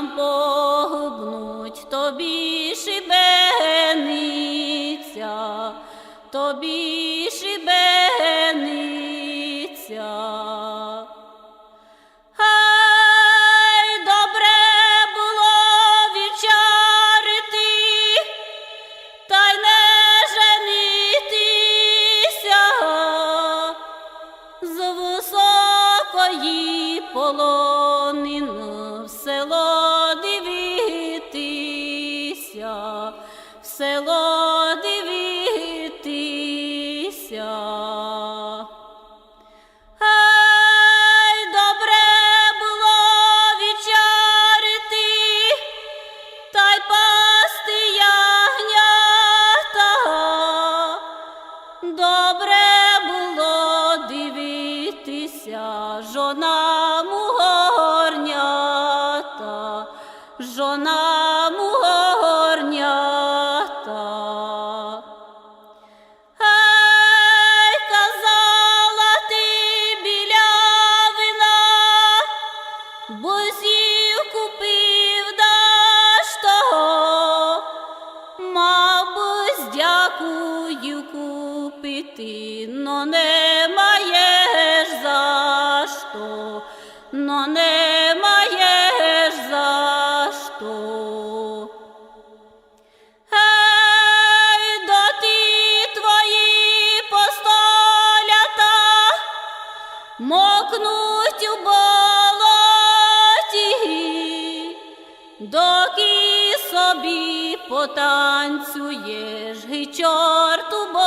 нам погубнуть, тобі шибениця, тобі в село дивитися. Ай, добре було вічарити, та й пасти. Добре було дивитися, жона бозів купив даш того, з дякую купити, но не маєш за що, но не маєш за що. Ей, мокнуть собі потанцюєш, болоті.